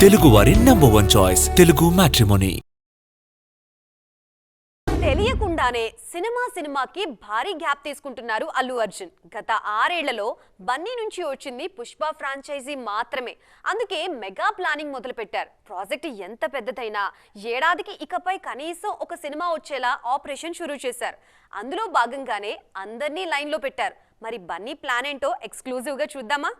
తెలుగువారి number one choice Telugu matrimony తెలియకుండానే cinema సినిమాకి భారీ గ్యాప్ తీసుకుంటున్నారు అల్లు అర్జున్. గత ఆరేళ్ళలో బన్నీ నుంచి వచ్చింది పుష్ప ఫ్రాంచైజీ మాత్రమే. అందుకే మెగా ప్లానింగ్ మొదలుపెట్టారు. ప్రాజెక్ట్ ఎంత పెద్దదైనా ఏడాదికి ఇకపై కనీసం ఒక సినిమా వచ్చేలా ఆపరేషన్ షురూ చేశారు. అందులో భాగంగానే అందరినీ లైన్లో పెట్టారు. మరి బన్నీ ప్లాన్ ఏంటో ఎక్స్క్లూజివ్గా చూద్దామా?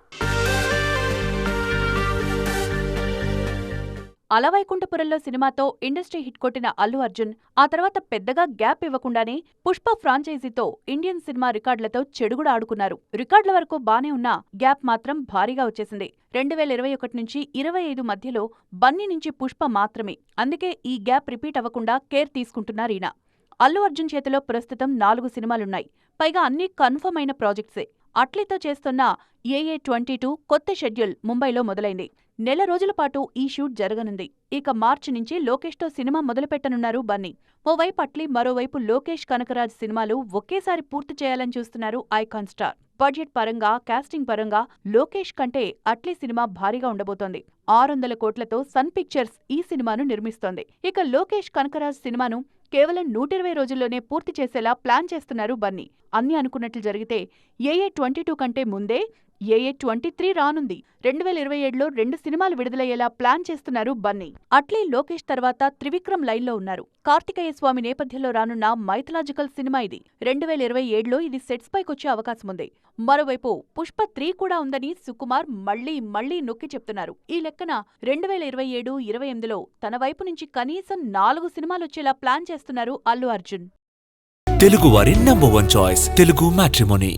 అలవైకుంఠపురంలో సినిమాతో ఇండస్ట్రీ హిట్ కొట్టిన అల్లు అర్జున్ ఆ తర్వాత పెద్దగా గ్యాప్ ఇవ్వకుండానే పుష్ప ఫ్రాంచైజీతో ఇండియన్ సినిమా రికార్డులతో చెడుగుడు ఆడుకున్నారు. రికార్డుల వరకు బానే ఉన్నా గ్యాప్ మాత్రం భారీగా వచ్చేసింది. రెండు వేల ఇరవై ఒకటి నుంచి ఇరవై ఐదు మధ్యలో బన్నీ నుంచి పుష్ప మాత్రమే. అందుకే ఈ గ్యాప్ రిపీట్ అవ్వకుండా కేర్ తీసుకుంటున్నారు ఈయన. అల్లు అర్జున్ చేతిలో ప్రస్తుతం నాలుగు సినిమాలున్నాయి. పైగా అన్ని కన్ఫర్మ్ అయిన ప్రాజెక్ట్సే. అట్లీతో చేస్తున్న ఏఏ ట్వంటీ టూ కొత్త షెడ్యూల్ ముంబైలో మొదలైంది. నెల రోజుల పాటు ఈ షూట్ జరగనుంది. ఇక మార్చి నుంచి లోకేష్తో సినిమా మొదలుపెట్టనున్నారు బన్నీ. ఓవైపు అట్లీ మరోవైపు లోకేష్ కనకరాజ్ సినిమాలు ఒకేసారి పూర్తి చేయాలని చూస్తున్నారు ఐకాన్ స్టార్. బడ్జెట్ పరంగా కాస్టింగ్ పరంగా లోకేష్ కంటే అట్లీ సినిమా భారీగా ఉండబోతోంది. ఆరు వందల కోట్లతో సన్ పిక్చర్స్ ఈ సినిమాను నిర్మిస్తోంది. ఇక లోకేష్ కనకరాజ్ సినిమాను కేవలం నూట ఇరవై రోజుల్లోనే పూర్తి చేసేలా ప్లాన్ చేస్తున్నారు బన్నీ. అన్ని అనుకున్నట్లు జరిగితే ఏఏ ట్వంటీ టూ కంటే ముందే ఏఏ ట్వంటీ త్రీ రానుంది. రెండు వేల ఇరవై ఏడులో రెండు సినిమాలు విడుదలయ్యేలా ప్లాన్ చేస్తున్నారు బన్నీ. అట్లీ లోకేష్ తర్వాత త్రివిక్రమ్ లైన్లో ఉన్నారు. కార్తికేయ స్వామి నేపథ్యంలో రానున్న మైథలాజికల్ సినిమా ఇది. రెండు వేల ఇరవై ఏడులో ఇది సెట్స్ పైకొచ్చే అవకాశం ఉంది. మరోవైపు పుష్ప త్రీ కూడా ఉందని సుకుమార్ మళ్ళీ మళ్ళీ నొక్కి చెప్తున్నారు. ఈ లెక్కన రెండు వేల ఇరవై ఏడు ఇరవై ఎనిమిదిలో తన వైపు నుంచి కనీసం నాలుగు సినిమాలొచ్చేలా ప్లాన్ చేస్తున్నారు అల్లు అర్జున్. తెలుగువారి number one choice Telugu matrimony.